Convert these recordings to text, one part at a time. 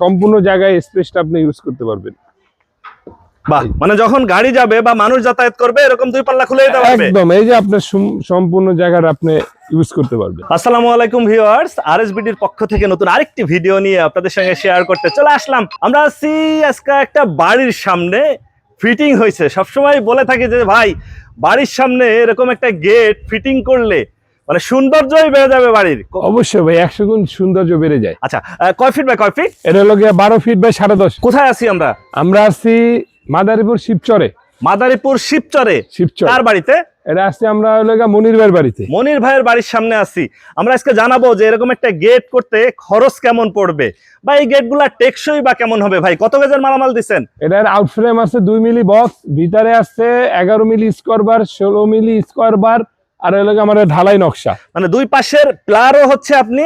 সম্পূর্ণ জায়গায় স্পেসটা আপনি ইউজ করতে পারবেন। বাহ মানে যখন গাড়ি যাবে বা মানুষ যাতায়াত করবে এরকম দুই পাল্লা খুলে দিতে পারবে একদম এই যে আপনার সম্পূর্ণ জায়গাটা আপনি ইউজ করতে পারবেন। আসসালামু আলাইকুম ভিউয়ার্স আরএসবিডির পক্ষ থেকে নতুন আরেকটি ভিডিও নিয়ে আপনাদের সঙ্গে শেয়ার করতে চলে আসলাম। আমরা আছি আজকে একটা বাড়ির সামনে ফিটিং হয়েছে। সবসময় বলে থাকি যে ভাই বাড়ির সামনে এরকম একটা গেট ফিটিং করলে মানে সৌন্দর্যই বেড়ে যাবে বাড়ির। অবশ্যই ভাই একশো গুণ সৌন্দর্য বেড়ে যায়। আচ্ছা কয় ফিট বাই কয় ফিট এটা হলো গিয়ে বারো ফিট বাই সাড়ে দশ। কোথায় আছি আমরা? আমরা আছি মাদারীপুর শিবচরে। মাদারীপুর শিবচরে। শিবচর। কার বাড়িতে? এটা আসছে আমরা হলো মনির ভাইয়ের বাড়িতে। মনির ভাইয়ের বাড়ির সামনে আছি। আমরা আজকে জানাব যে এরকম একটা গেট করতে খরচ কেমন পড়বে। বা এই গেটগুলা টেকসই বা কেমন হবে ভাই? কত গেজের মালামাল দিচ্ছেন এটার আউটফ্রেম আছে দুই মিলি বক্স ভিতরে আছে এগারো মিলি স্কোয়ার বার ষোলো মিলি স্কোয়ার বার আর হলো গিয়ে আমাদের ঢালাই নকশা। মানে দুই পাশের প্লারও হচ্ছে আপনি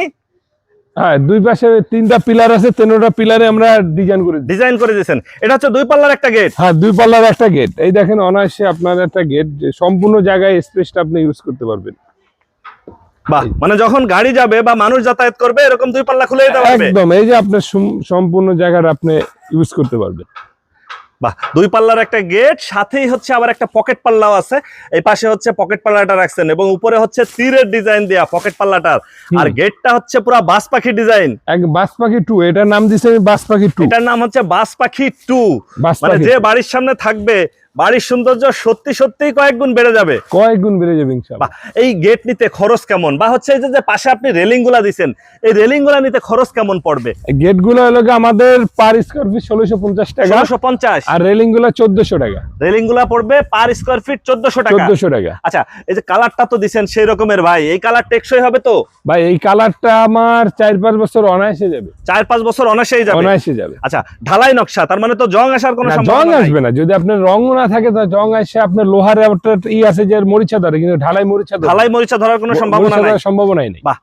হ্যাঁ দুই পাশে তিনটা পিলার আছে তিনটা পিলারে আমরা ডিজাইন করে ডিজাইন করে দিয়েছেন। এটা হচ্ছে দুই পাল্লার একটা গেট হ্যাঁ দুই পাল্লার একটা গেট এই দেখেন অনায়াসে আপনার একটা গেট যে সম্পূর্ণ জায়গায় স্পেসটা আপনি ইউজ করতে পারবেন। বাহ মানে যখন গাড়ি যাবে বা মানুষ যাতায়াত করবে এরকম দুই পাল্লা খুলে পারবে একদম এই যে আপনার সম্পূর্ণ জায়গাটা আপনি ইউজ করতে পারবেন। বাহ দুই পাল্লার একটা গেট সাথেই হচ্ছে আবার একটা পকেট পাল্লাও আছে। এই পাশে হচ্ছে পকেট পাল্লাটা রাখছেন এবং উপরে হচ্ছে তীরের ডিজাইন দেয়া পকেট পাল্লাটার। আর গেটটা হচ্ছে পুরো বাস পাখি ডিজাইন এক বাস পাখি টু এটার নাম দিছে আমি বাস পাখি টু এটার নাম হচ্ছে বাস পাখি টু মানে যে বাড়ির সামনে থাকবে বাড়ির সৌন্দর্য সত্যি সত্যি কয়েক গুণ বেড়ে যাবে। কয়েক গুণ বেড়ে যাবে এই গেট নিতে খরচ কেমন? বা হচ্ছে এই যে পাশে আপনি রেলিংগুলা দিচ্ছেন এই রেলিংগুলা নিতে খরচ কেমন পড়বে? গেটগুলো হলো আমাদের পার স্কোয়ার ফিট ষোলোশো পঞ্চাশ টাকা ষোলোশো পঞ্চাশ। আর রেলিংগুলো চোদ্দশো টাকা। রেলিংগুলা পড়বে পার স্কোয়ার ফিট চোদ্দশো টাকা। চোদ্দশো টাকা। আচ্ছা এই যে কালারটা তো দিচ্ছেন সেই রকমের ভাই এই কালার টেকসই হবে তো? ভাই এই কালারটা আমার চার পাঁচ বছর অনায়াসে যাবে। চার পাঁচ বছর অনাসেই যাবে? অনায়াসে যাবে। আচ্ছা ঢালাই নকশা তার মানে তো জং আসার কোনো জং আসবে না। যদি আপনার রং না থাকে তো জং আসে আপনার লোহার একটা ই আছে যে মরিচা ধরে কিন্তু ঢালাই মরিচা ঢালাই মরিচা ধরার কোনো সম্ভাবনা নাই। সম্ভাবনাই নেই। বাহ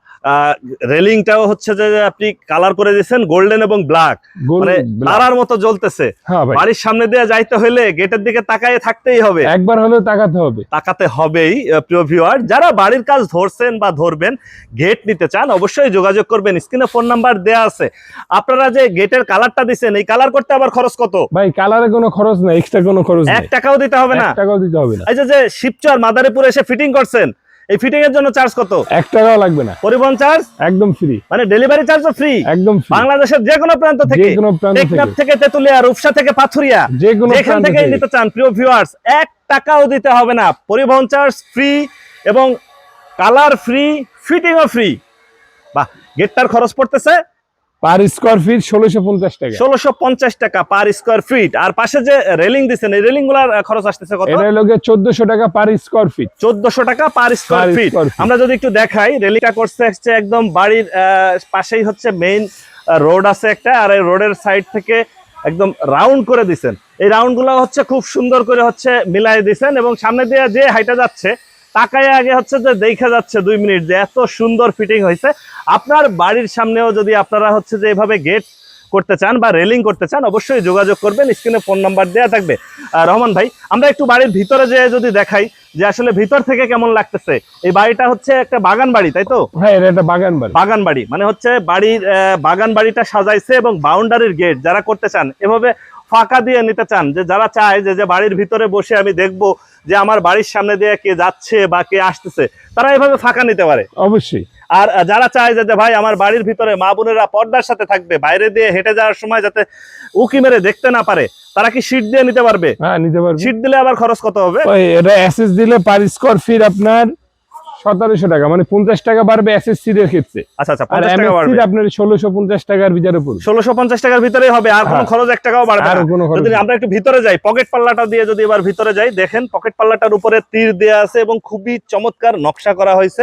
রেলিংটাও হচ্ছে যে আপনি কালার করে দিয়েছেন গোল্ডেন এবং ব্ল্যাক। মানে তারার মতো জ্বলতেছে। হ্যাঁ বাড়ির সামনে দিয়ে যাইতে হলে গেটের দিকে তাকায় থাকতেই হবে। একবার হলেও তাকাতে হবে। তাকাতে হবেই প্রিয় ভিউয়ার যারা বাড়ির কাজ ধরছেন বা ধরবেন গেট নিতে চান অবশ্যই যোগাযোগ করবেন। স্ক্রিনে ফোন নাম্বার দেয়া আছে। আপনারা যে গেটের কালারটা দিছেন এই কালার করতে আবার খরচ কত? ভাই কালারে কোনো খরচ নাই এক্সট্রা কোনো খরচ এক নেই। টাকাও দিতে হবে না। টাকাও দিতে হবে না। এই যে শিবচর মাদারীপুরে এসে ফিটিং করছেন এই ফিটিং এর জন্য চার্জ কত? এক টাকাও লাগবে না। পরিবহন চার্জ একদম ফ্রি মানে ডেলিভারি চার্জও ফ্রি একদম ফ্রি বাংলাদেশের যে কোনো প্রান্ত থেকে যে কোনো প্রান্ত টেকনাফ থেকে। থেকে তেতুলিয়া রূপসা থেকে পাথুরিয়া যে কোনো প্রান্ত থেকে থেকে। নিতে চান প্রিয় ভিউয়ার্স এক টাকাও দিতে হবে না। পরিবহন চার্জ ফ্রি এবং কালার ফ্রি ফিটিংও ফ্রি বাহ গেটটার খরচ পড়তেছে। পার স্কোয়ার ফিট ষোলোশো পঞ্চাশ টাকা। ষোলোশো পঞ্চাশ টাকা পার স্কোয়ার ফিট। আর পাশে যে রেলিং দিচ্ছেন এই রেলিংগুলার খরচ আসতেছে কত? এটা হলো চোদ্দশো টাকা পার স্কোয়ার ফিট। চোদ্দশো টাকা পার স্কোয়ার ফিট। আমরা যদি একটু দেখাই রেলিংটা করছে হচ্ছে একদম বাড়ির পাশেই হচ্ছে মেইন রোড আছে একটা আর এই রোডের সাইড থেকে একদম রাউন্ড করে দিছেন। এই রাউন্ডগুলো হচ্ছে খুব সুন্দর করে হচ্ছে মিলাই দিছেন এবং সামনে দিয়ে যে হাইটা যাচ্ছে তাকায় আগে হচ্ছে যে দেখা যাচ্ছে দুই মিনিট যে এত সুন্দর ফিটিং হয়েছে। আপনার বাড়ির সামনেও যদি আপনারা হচ্ছে যে এভাবে গেট করতে চান বা রেলিং করতে চান অবশ্যই যোগাযোগ করবেন। স্ক্রিনে ফোন নাম্বার দেওয়া থাকবে। রহমান ভাই আমরা একটু বাড়ির ভিতরে যে যদি দেখাই যে আসলে ভিতর থেকে কেমন লাগতেছে। এই বাড়িটা হচ্ছে একটা বাগান বাড়ি তাই তো? হ্যাঁ এটা একটা বাগান বাড়ি। বাগান বাড়ি। মানে হচ্ছে বাড়ির বাগান বাড়িটা সাজাইছে এবং বাউন্ডারির গেট যারা করতে চান এভাবে ফাঁকা দিয়ে নিতে চান যে যারা চায় যে যে বাড়ির ভিতরে বসে আমি দেখব যে আমার বাড়ির সামনে দিয়ে কে যাচ্ছে বা কে আসতেছে তারা এভাবে ফাঁকা নিতে পারে। অবশ্যই। আর যারা চায় যে ভাই আমার বাড়ির ভিতরে মা বোনেরা পর্দার সাথে থাকবে বাইরে দিয়ে হেঁটে যাওয়ার সময় যাতে উকি মেরে দেখতে না পারে তারা কি সিট দিয়ে নিতে পারবে? হ্যাঁ নিতে পারবে। সিট দিলে আবার খরচ কত হবে? এটা দিলে পার স্কোয়ার ফিট আপনার সতেরোশো টাকা মানে পঞ্চাশ টাকা বাড়বে এসএসসি এর ক্ষেত্রে। আচ্ছা আচ্ছা পঞ্চাশ টাকা বাড়বে। আপনার ষোলোশো পঞ্চাশ টাকার ভিতরে পড়বে। ষোলোশো পঞ্চাশ টাকার ভিতরে হবে আর কোনো হ্যাঁ। খরচ এক টাকাও বাড়বে আর কোনো খরচ যদি আমরা একটু ভিতরে যাই পকেট পাল্লাটা দিয়ে যদি এবার ভিতরে যাই দেখেন পকেট পাল্লাটার উপরে তীর দেওয়া আছে এবং খুবই চমৎকার নকশা করা হয়েছে।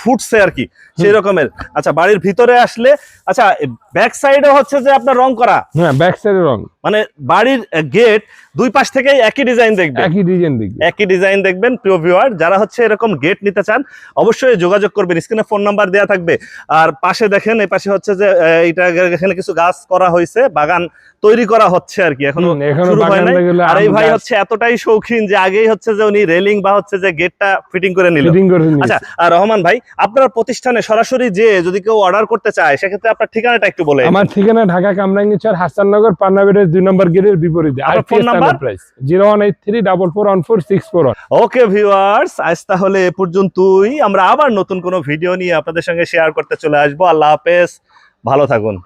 ফুটছে আর কি সেই রকমের। আচ্ছা বাড়ির ভিতরে আসলে আচ্ছা ব্যাক সাইডে হচ্ছে যে আপনার রং করা। হ্যাঁ ব্যাক সাইডের রং। মানে বাড়ির গেট দুই পাশ থেকেই একই ডিজাইন দেখবে। একই ডিজাইন দেখবে। একই ডিজাইন দেখবেন প্রিয় ভিউয়ার যারা হচ্ছে এরকম গেট নিতে চান অবশ্যই যোগাযোগ করবেন। স্ক্রিনে ফোন নাম্বার দেওয়া থাকবে। আর পাশে দেখেন এই পাশে হচ্ছে যে এইটা এখানে কিছু গাছ করা হয়েছে বাগান তৈরি করা হচ্ছে আর কি। এখনও শুরু হয় নাই। আর এই ভাই হচ্ছে এতটাই শৌখিন যে আগেই হচ্ছে যে উনি রেলিং বা হচ্ছে যে গেটটা ফিটিং করে নিল। ফিটিং করে নিয়েছে। আচ্ছা আর রহমান ভাই আপনার প্রতিষ্ঠানে সরাসরি যে যদি কেউ অর্ডার করতে চায় সেক্ষেত্রে আপনার ঠিকানাটা একটু বলে আমার ঠিকানা ঢাকা কামরাঙ্গিচর হাসাননগর পান্নাবিরের দুই নম্বর গেটের বিপরীতে। আর phone number price zero one eight three double four one four six four okay viewers আজ তাহলে এ পর্যন্তই। আমরা আবার নতুন কোনো ভিডিও নিয়ে আপনাদের সঙ্গে শেয়ার করতে চলে আসব। আল্লাহ হাফেজ। ভালো থাকুন।